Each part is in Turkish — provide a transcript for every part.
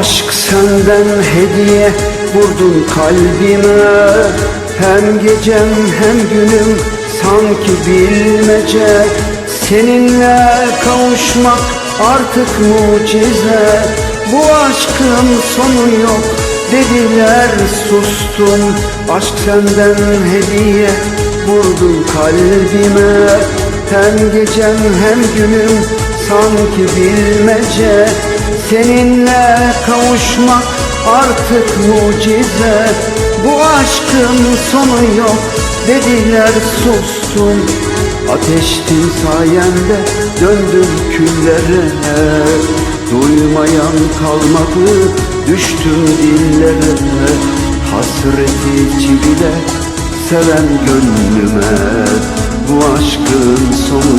Aşk senden hediye vurdun kalbime. Hem gecem hem günüm sanki bilmece. Seninle kavuşmak artık mucize. Bu aşkın sonu yok dediler sustum. Aşk senden hediye vurdun kalbime. Hem gecem hem günüm sanki bilmece Seninle kavuşmak artık mucize. Bu aşkın sonu yok dediler sustum. Ateştin sayende döndüm küllere Duymayan kalmadı düştüm dillere Hasreti çivile seven gönlüme. Bu aşkın sonu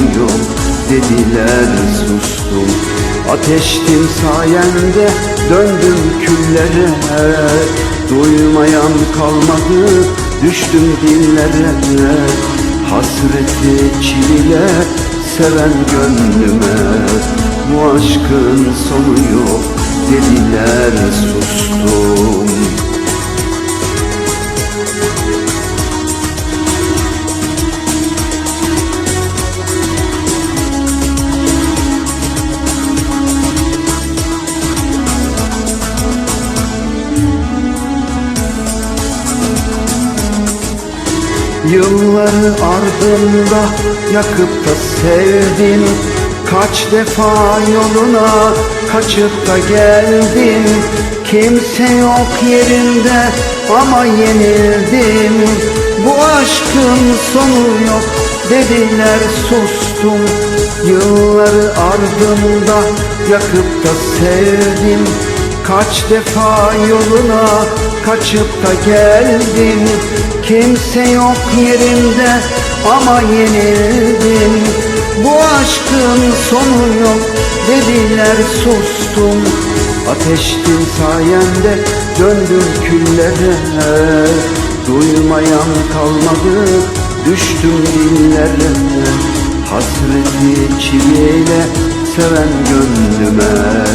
dediler sustum. Ateştin sayende döndüm küllere Duymayan kalmadı düştüm dillere Hasreti çivile seven gönlüme. Bu aşkın sonu yok dediler sustum Yılları ardında yakıp da sevdin Kaç defa yoluna kaçıp da geldin Kimse yok yerinde ama yenildim. Bu aşkın sonu yok dediler sustum. Yılları ardında yakıp da sevdim. Kaç defa yoluna kaçıp da geldin Kimse yok yerinde ama yenildim. Bu aşkın sonu yok dediler sustum. Ateştin sayende döndüm küllere. Duymayan kalmadı düştüm dillere Hasreti çiviyle seven gönlüme.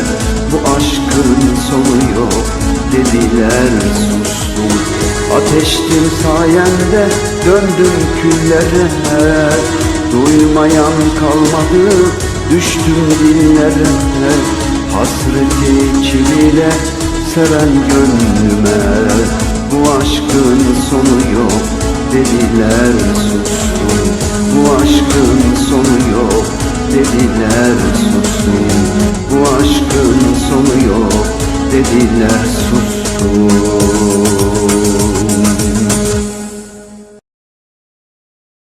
Bu aşkın sonu yok dediler sustum Ateştin sayende döndüm küllere Duymayan kalmadı düştüm dillere Hasreti çiviyle seven gönlüme. Bu aşkın sonu yok dediler sustum. Bu aşkın sonu yok dediler sustum. Bu aşkın sonu yok dediler sustum